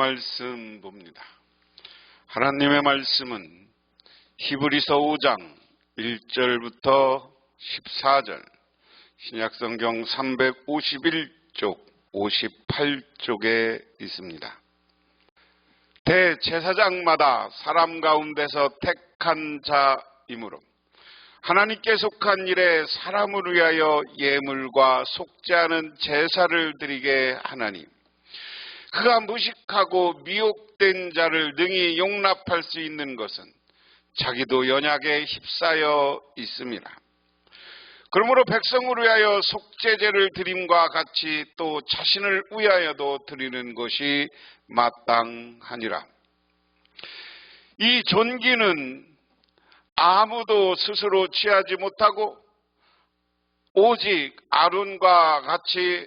말씀 봅니다. 하나님의 말씀은 히브리서 5장 1절부터 14절 신약성경 351쪽 58쪽에 있습니다. 대제사장마다 사람 가운데서 택한 자이므로 하나님께 속한 일에 사람을 위하여 예물과 속죄하는 제사를 드리게 하나님. 그가 무식하고 미혹된 자를 능히 용납할 수 있는 것은 자기도 연약에 휩싸여 있습니다. 그러므로 백성을 위하여 속죄제를 드림과 같이 또 자신을 위하여도 드리는 것이 마땅하니라. 이 존귀는 아무도 스스로 취하지 못하고 오직 아론과 같이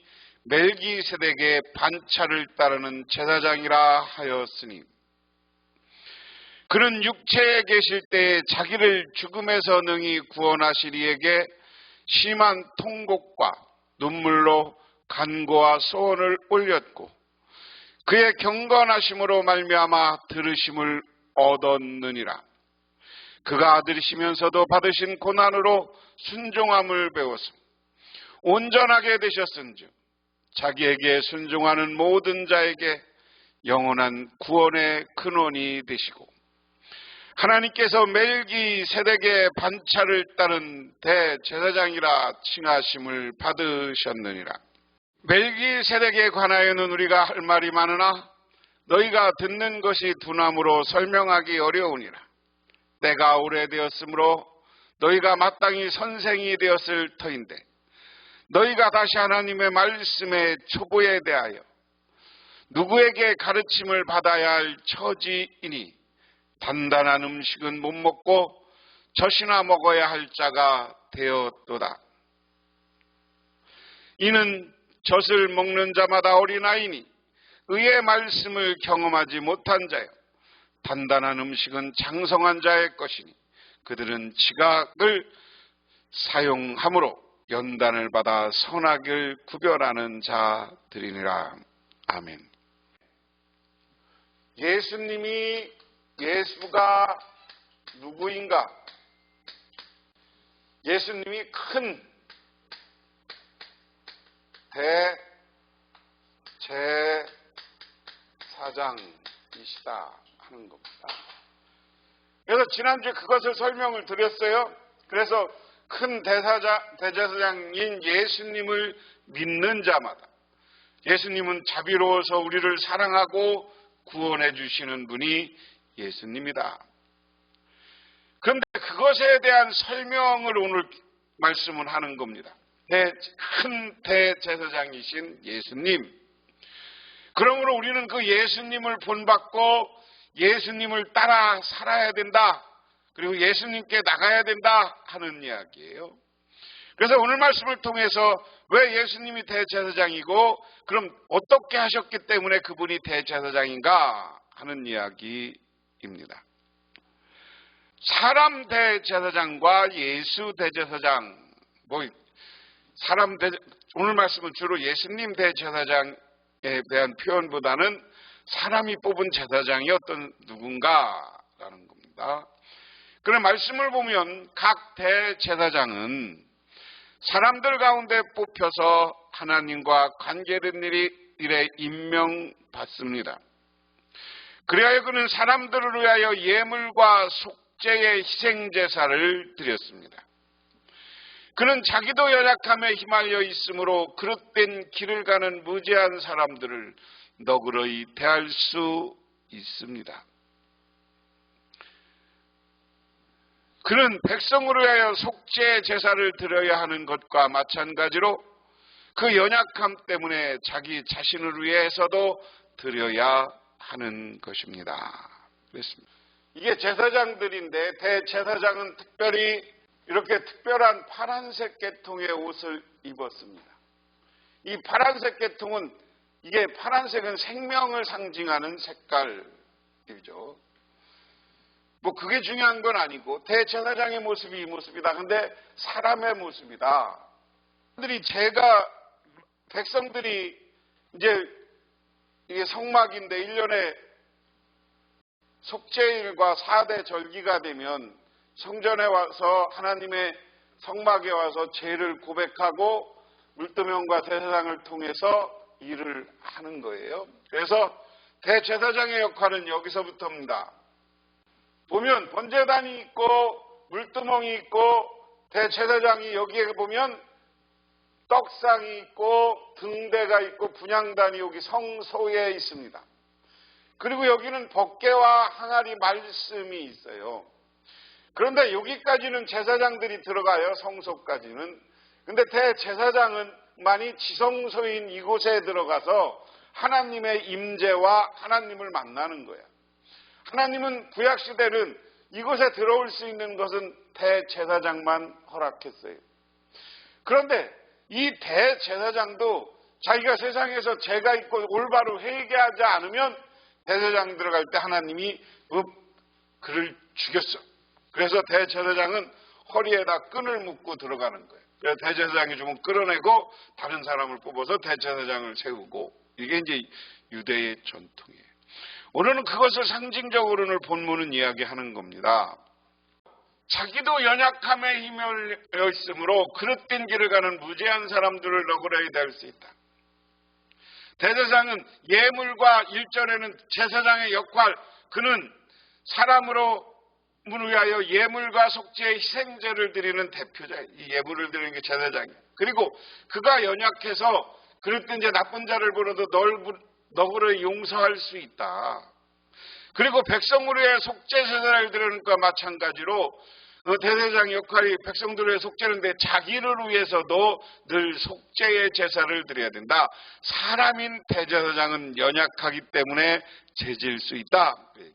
멜기세덱의 반차를 따르는 제사장이라 하였으니 그는 육체에 계실 때 자기를 죽음에서 능히 구원하실 이에게 심한 통곡과 눈물로 간고와 소원을 올렸고 그의 경건하심으로 말미암아 들으심을 얻었느니라. 그가 아들이시면서도 받으신 고난으로 순종함을 배웠음. 온전하게 되셨은즉 자기에게 순종하는 모든 자에게 영원한 구원의 근원이 되시고 하나님께서 멜기 세덱의 반차를 따른 대제사장이라 칭하심을 받으셨느니라. 멜기 세덱에 관하여는 우리가 할 말이 많으나 너희가 듣는 것이 두나무로 설명하기 어려우니라. 때가 오래되었으므로 너희가 마땅히 선생이 되었을 터인데 너희가 다시 하나님의 말씀의 초보에 대하여 누구에게 가르침을 받아야 할 처지이니 단단한 음식은 못 먹고 젖이나 먹어야 할 자가 되었도다. 이는 젖을 먹는 자마다 어린아이니 의의 말씀을 경험하지 못한 자요. 단단한 음식은 장성한 자의 것이니 그들은 지각을 사용함으로 연단을 받아 선악을 구별하는 자들이니라. 아멘. 예수님이 예수가 누구인가? 예수님이 큰 대제사장이시다 하는 겁니다. 그래서 지난주에 그것을 설명을 드렸어요. 그래서 큰 대사자, 대제사장인 예수님을 믿는 자마다 예수님은 자비로워서 우리를 사랑하고 구원해 주시는 분이 예수님이다. 그런데 그것에 대한 설명을 오늘 말씀을 하는 겁니다. 큰 대제사장이신 예수님. 그러므로 우리는 그 예수님을 본받고 예수님을 따라 살아야 된다. 그리고 예수님께 나가야 된다 하는 이야기예요. 그래서 오늘 말씀을 통해서 왜 예수님이 대제사장이고 그럼 어떻게 하셨기 때문에 그분이 대제사장인가 하는 이야기입니다. 사람 대제사장과 예수 대제사장 뭐 사람 대 오늘 말씀은 주로 예수님 대제사장에 대한 표현보다는 사람이 뽑은 제사장이 어떤 누군가라는 겁니다. 그런 말씀을 보면 각 대제사장은 사람들 가운데 뽑혀서 하나님과 관계된 일이 일에 임명받습니다. 그래야 그는 사람들을 위하여 예물과 속죄의 희생제사를 드렸습니다. 그는 자기도 연약함에 휘말려 있으므로 그릇된 길을 가는 무지한 사람들을 너그러이 대할 수 있습니다. 그는 백성을 위하여 속죄 제사를 드려야 하는 것과 마찬가지로 그 연약함 때문에 자기 자신을 위해서도 드려야 하는 것입니다. 그렇습니다. 이게 제사장들인데 대제사장은 특별히 이렇게 특별한 파란색 계통의 옷을 입었습니다. 이 파란색 계통은 이게 파란색은 생명을 상징하는 색깔이죠. 뭐 그게 중요한 건 아니고 대제사장의 모습이 이 모습이다. 근데 사람의 모습이다. 들이 제가 백성들이 이제 이게 성막인데 1년에 속죄일과 4대 절기가 되면 성전에 와서 하나님의 성막에 와서 죄를 고백하고 물두명과 대제사장을 통해서 일을 하는 거예요. 그래서 대제사장의 역할은 여기서부터입니다. 보면 번제단이 있고 물두멍이 있고 대제사장이 여기에 보면 떡상이 있고 등대가 있고 분양단이 여기 성소에 있습니다. 그리고 여기는 법계와 항아리 말씀이 있어요. 그런데 여기까지는 제사장들이 들어가요. 성소까지는. 근데 대제사장은 많이 지성소인 이곳에 들어가서 하나님의 임재와 하나님을 만나는 거야. 하나님은 구약 시대는 이곳에 들어올 수 있는 것은 대제사장만 허락했어요. 그런데 이 대제사장도 자기가 세상에서 죄가 있고 올바로 회개하지 않으면 대제사장 들어갈 때 하나님이 읍 그를 죽였어. 그래서 대제사장은 허리에다 끈을 묶고 들어가는 거예요. 대제사장이 좀 끌어내고 다른 사람을 뽑아서 대제사장을 세우고 이게 이제 유대의 전통이에요. 오늘은 그것을 상징적으로는 본문은 이야기하는 겁니다. 자기도 연약함에 힘을 있으므로 그릇된 길을 가는 무죄한 사람들을 너그러이 될수 있다. 대제사장은 예물과 일전에는 제사장의 역할, 그는 사람으로 문 위하여 예물과 속죄의 희생제를 드리는 대표자, 이 예물을 드리는 게 제사장이에요. 그리고 그가 연약해서 때 이제 나쁜 자를 보러도 너그러 용서할 수 있다. 그리고 백성으로 의 속죄 제사를 드리는 것과 마찬가지로 그 대대장 역할이 백성들의 속죄는데 자기를 위해서도 늘 속죄의 제사를 드려야 된다. 사람인 대제사장은 연약하기 때문에 죄질 수 있다. 그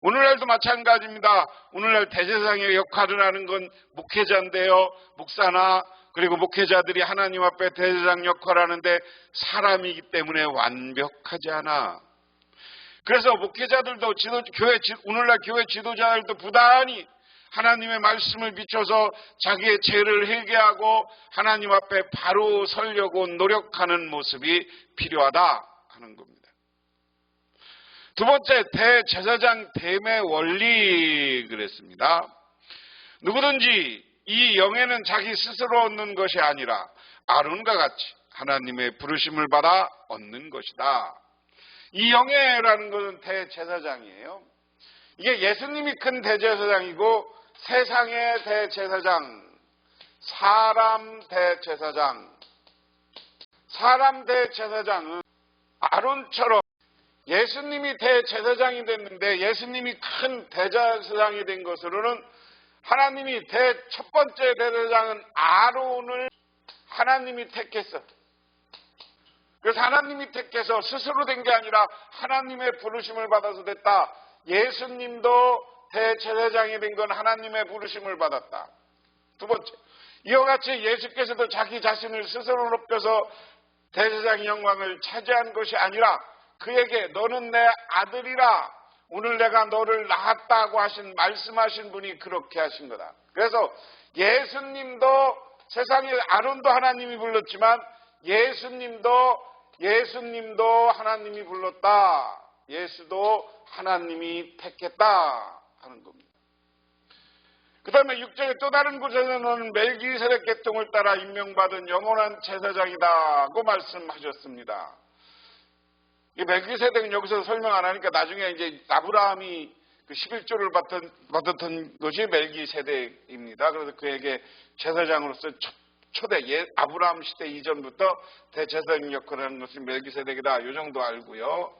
오늘날도 마찬가지입니다. 오늘날 대제사장의 역할을 하는 건 목회자인데요. 목사나 그리고 목회자들이 하나님 앞에 대제사장 역할을 하는데 사람이기 때문에 완벽하지 않아. 그래서 목회자들도 지도, 교회, 오늘날 교회 지도자들도 부단히 하나님의 말씀을 비춰서 자기의 죄를 회개하고 하나님 앞에 바로 서려고 노력하는 모습이 필요하다 하는 겁니다. 두 번째, 대제사장 됨의 원리 그랬습니다. 누구든지 이 영에는 자기 스스로 얻는 것이 아니라 아론과 같이 하나님의 부르심을 받아 얻는 것이다. 이 영예라는 것은 대제사장이에요. 이게 예수님이 큰 대제사장이고 세상의 대제사장, 사람 대제사장, 사람 대제사장은 아론처럼 예수님이 대제사장이 됐는데 예수님이 큰 대제사장이 된 것으로는 하나님이 대 첫 번째 대제사장은 아론을 하나님이 택했어. 그래서 하나님이 택해서 스스로 된 게 아니라 하나님의 부르심을 받아서 됐다. 예수님도 대제사장이 된 건 하나님의 부르심을 받았다. 두 번째, 이와 같이 예수께서도 자기 자신을 스스로 높여서 대제사장 영광을 차지한 것이 아니라 그에게 너는 내 아들이라 오늘 내가 너를 낳았다고 하신 말씀하신 분이 그렇게 하신 거다. 그래서 예수님도 세상에 아론도 하나님이 불렀지만 예수님도 예수님도 하나님이 불렀다. 예수도 하나님이 택했다 하는 겁니다. 그 다음에 6절에 또 다른 곳에서는 멜기세덱 계통을 따라 임명받은 영원한 제사장이다고 말씀하셨습니다. 이 멜기세덱은 여기서 설명 안 하니까 나중에 이제 아브라함이 그 11조를 받던, 받았던 것이 멜기세덱입니다. 그래서 그에게 제사장으로서 첫, 초대 예, 아브라함 시대 이전부터 대제사장 역할을 하는 것이 멜기세덱이다. 이 정도 알고요.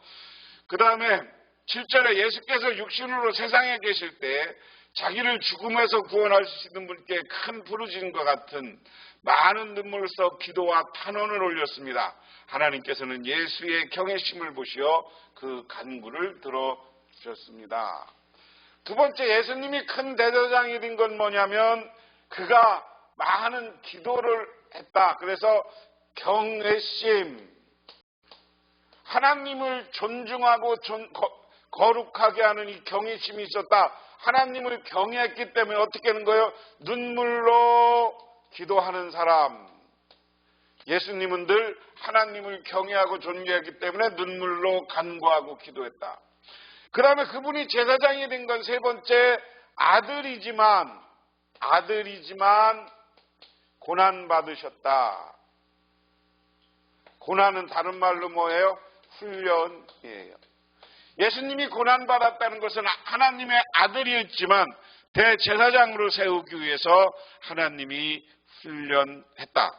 그 다음에 7절에 예수께서 육신으로 세상에 계실 때 자기를 죽음에서 구원할 수 있는 분께 큰 부르짖음과 같은 많은 눈물을 써 기도와 탄원을 올렸습니다. 하나님께서는 예수의 경외심을 보시어 그 간구를 들어주셨습니다. 두 번째 예수님이 큰 대제사장이 된 건 뭐냐면 그가 많은 기도를 했다. 그래서 경외심, 하나님을 존중하고 존, 거, 거룩하게 하는 이 경외심이 있었다. 하나님을 경외했기 때문에 어떻게 하는 거예요? 눈물로 기도하는 사람. 예수님은 늘 하나님을 경외하고 존경했기 때문에 눈물로 간구하고 기도했다. 그 다음에 그분이 제사장이 된 건 세 번째 아들이지만 아들이지만 고난 받으셨다. 고난은 다른 말로 뭐예요? 훈련이에요. 예수님이 고난 받았다는 것은 하나님의 아들이었지만 대제사장으로 세우기 위해서 하나님이 훈련했다.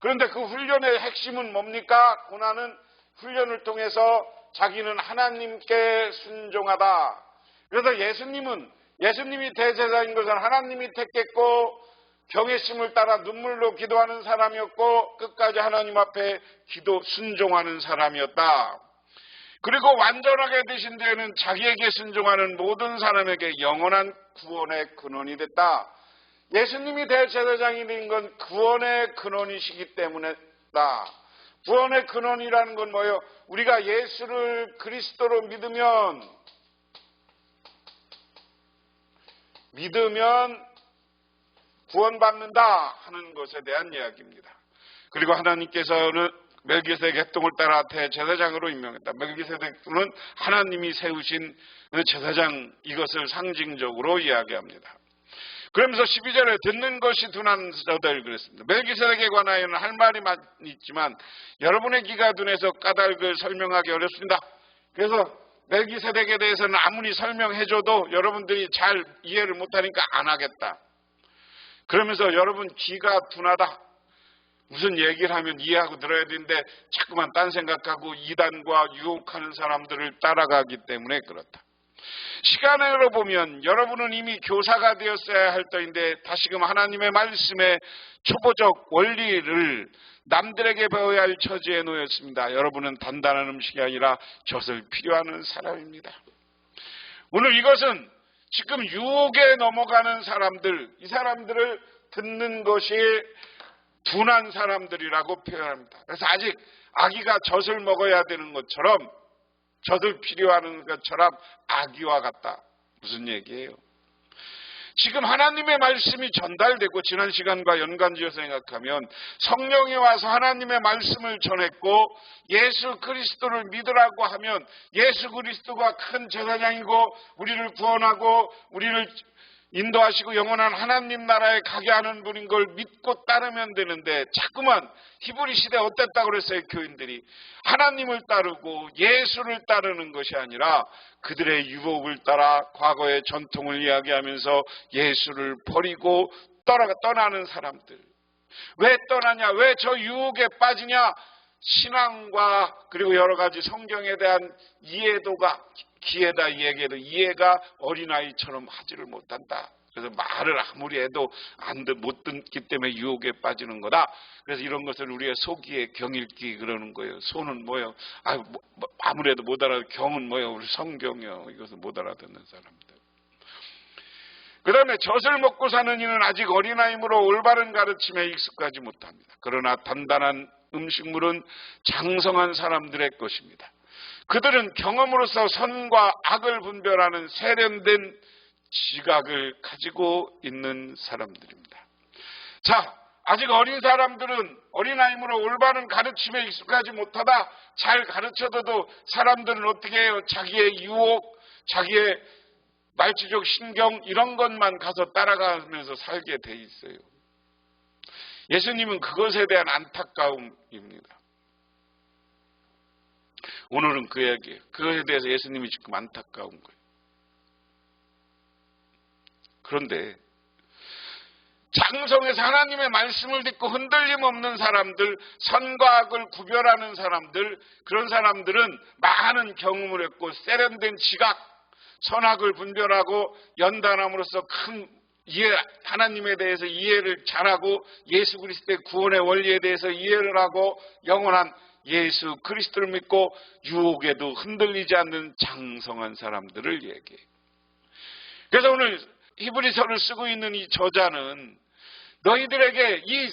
그런데 그 훈련의 핵심은 뭡니까? 고난은 훈련을 통해서 자기는 하나님께 순종하다. 그래서 예수님은 예수님이 대제사인 것은 하나님이 택했고 경외심을 따라 눈물로 기도하는 사람이었고 끝까지 하나님 앞에 기도 순종하는 사람이었다. 그리고 완전하게 되신 데에는 자기에게 순종하는 모든 사람에게 영원한 구원의 근원이 됐다. 예수님이 대제사장이 된 건 구원의 근원이시기 때문에다. 구원의 근원이라는 건 뭐예요? 우리가 예수를 그리스도로 믿으면 믿으면 구원받는다 하는 것에 대한 이야기입니다. 그리고 하나님께서는 멜기세덱 협동을 따라 대제사장으로 임명했다. 멜기세덱은 하나님이 세우신 제사장 이것을 상징적으로 이야기합니다. 그러면서 12절에 듣는 것이 둔한 자들 그랬습니다. 멜기세덱에 관하여는 할 말이 있지만 여러분의 기가 둔해서 까닭을 설명하기 어렵습니다. 그래서 멜기세덱에 대해서는 아무리 설명해줘도 여러분들이 잘 이해를 못하니까 안 하겠다. 그러면서 여러분 기가 둔하다. 무슨 얘기를 하면 이해하고 들어야 되는데 자꾸만 딴 생각하고 이단과 유혹하는 사람들을 따라가기 때문에 그렇다. 시간으로 보면 여러분은 이미 교사가 되었어야 할 터인데 다시금 하나님의 말씀의 초보적 원리를 남들에게 배워야 할 처지에 놓였습니다. 여러분은 단단한 음식이 아니라 젖을 필요하는 사람입니다. 오늘 이것은 지금 유혹에 넘어가는 사람들, 이 사람들을 듣는 것이 둔한 사람들이라고 표현합니다. 그래서 아직 아기가 젖을 먹어야 되는 것처럼 젖을 필요하는 것처럼 아기와 같다. 무슨 얘기예요? 지금 하나님의 말씀이 전달되고 지난 시간과 연관지어 생각하면 성령이 와서 하나님의 말씀을 전했고 예수 그리스도를 믿으라고 하면 예수 그리스도가 큰 제사장이고 우리를 구원하고 우리를 인도하시고 영원한 하나님 나라에 가게 하는 분인 걸 믿고 따르면 되는데 자꾸만 히브리 시대 어땠다 그랬어요 교인들이? 하나님을 따르고 예수를 따르는 것이 아니라 그들의 유혹을 따라 과거의 전통을 이야기하면서 예수를 버리고 떠나는 사람들. 왜 떠나냐? 왜 저 유혹에 빠지냐 신앙과 그리고 여러 가지 성경에 대한 이해도가 기회다 이야기해도 이해가 어린아이처럼 하지를 못한다. 그래서 말을 아무리 해도 안, 못 듣기 때문에 유혹에 빠지는 거다. 그래서 이런 것을 우리의 속기에 경읽기 그러는 거예요. 손은 뭐예요? 아, 뭐, 뭐, 아무래도 못 알아, 경은 뭐예요? 우리 성경이요. 이것을 못 알아듣는 사람들. 그 다음에 젖을 먹고 사는 이는 아직 어린아이므로 올바른 가르침에 익숙하지 못합니다. 그러나 단단한 음식물은 장성한 사람들의 것입니다. 그들은 경험으로서 선과 악을 분별하는 세련된 지각을 가지고 있는 사람들입니다. 자, 아직 어린 사람들은 어린아이므로 올바른 가르침에 익숙하지 못하다 잘 가르쳐도 사람들은 어떻게 해요? 자기의 유혹, 자기의 말주적 신경 이런 것만 가서 따라가면서 살게 돼 있어요. 예수님은 그것에 대한 안타까움입니다. 오늘은 그 얘기예요. 그것에 대해서 예수님이 지금 안타까운 거예요. 그런데 장성에서 하나님의 말씀을 듣고 흔들림 없는 사람들, 선과 악을 구별하는 사람들, 그런 사람들은 많은 경험을 했고 세련된 지각, 선악을 분별하고 연단함으로써 큰 이해 하나님에 대해서 이해를 잘하고 예수 그리스도의 구원의 원리에 대해서 이해를 하고 영원한 예수 그리스도를 믿고 유혹에도 흔들리지 않는 장성한 사람들을 얘기해. 그래서 오늘 히브리서를 쓰고 있는 이 저자는 너희들에게 이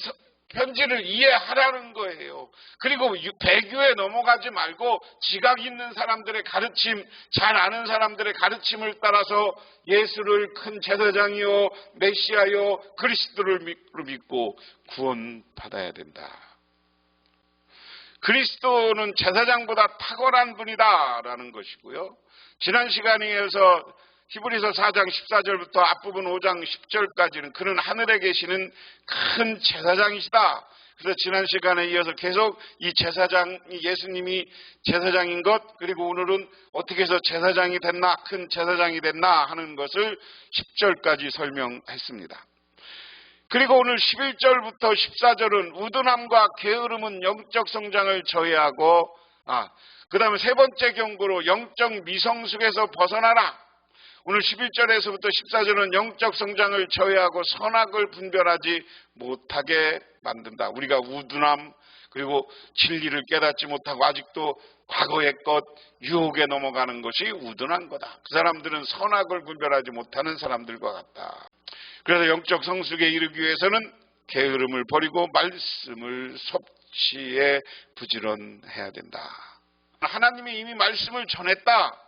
편지를 이해하라는 거예요. 그리고 배교에 넘어가지 말고 지각 있는 사람들의 가르침, 잘 아는 사람들의 가르침을 따라서 예수를 큰 제사장이요, 메시아요, 그리스도를 믿고 구원받아야 된다. 그리스도는 제사장보다 탁월한 분이다라는 것이고요. 지난 시간에서 히브리서 4장 14절부터 앞부분 5장 10절까지는 그는 하늘에 계시는 큰 제사장이시다. 그래서 지난 시간에 이어서 계속 이 제사장, 예수님이 제사장인 것, 그리고 오늘은 어떻게 해서 제사장이 됐나, 큰 제사장이 됐나 하는 것을 10절까지 설명했습니다. 그리고 오늘 11절부터 14절은 우둔함과 게으름은 영적 성장을 저해하고, 아, 그 다음에 세 번째 경고로 영적 미성숙에서 벗어나라. 오늘 11절에서부터 14절은 영적 성장을 저해하고 선악을 분별하지 못하게 만든다. 우리가 우둔함 그리고 진리를 깨닫지 못하고 아직도 과거의 것 유혹에 넘어가는 것이 우둔한 거다. 그 사람들은 선악을 분별하지 못하는 사람들과 같다. 그래서 영적 성숙에 이르기 위해서는 게으름을 버리고 말씀을 섭취에 부지런해야 된다. 하나님이 이미 말씀을 전했다.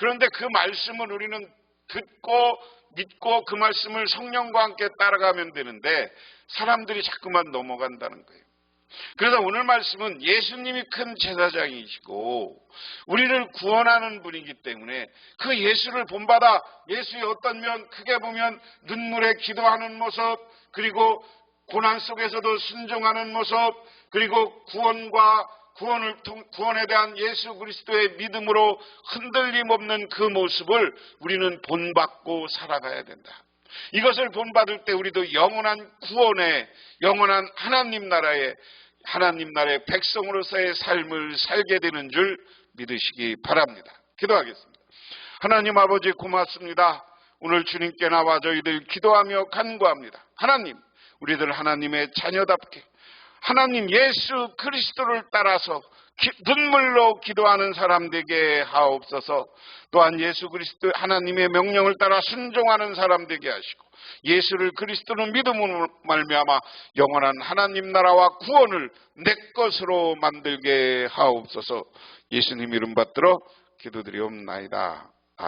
그런데 그 말씀을 우리는 듣고 믿고 그 말씀을 성령과 함께 따라가면 되는데 사람들이 자꾸만 넘어간다는 거예요. 그래서 오늘 말씀은 예수님이 큰 제사장이시고 우리를 구원하는 분이기 때문에 그 예수를 본받아 예수의 어떤 면 크게 보면 눈물에 기도하는 모습 그리고 고난 속에서도 순종하는 모습 그리고 구원과 구원을 구원에 대한 예수 그리스도의 믿음으로 흔들림 없는 그 모습을 우리는 본받고 살아가야 된다. 이것을 본받을 때 우리도 영원한 구원에 영원한 하나님 나라의 하나님 나라의 백성으로서의 삶을 살게 되는 줄 믿으시기 바랍니다. 기도하겠습니다. 하나님 아버지 고맙습니다. 오늘 주님께 나와 저희들 기도하며 간구합니다. 하나님, 우리들 하나님의 자녀답게 하나님 예수 그리스도를 따라서 기, 눈물로 기도하는 사람 되게 하옵소서. 또한 예수 그리스도 하나님의 명령을 따라 순종하는 사람 되게 하시고 예수를 그리스도는 믿음으로 말미암아 영원한 하나님 나라와 구원을 내 것으로 만들게 하옵소서. 예수님 이름 받들어 기도드리옵나이다.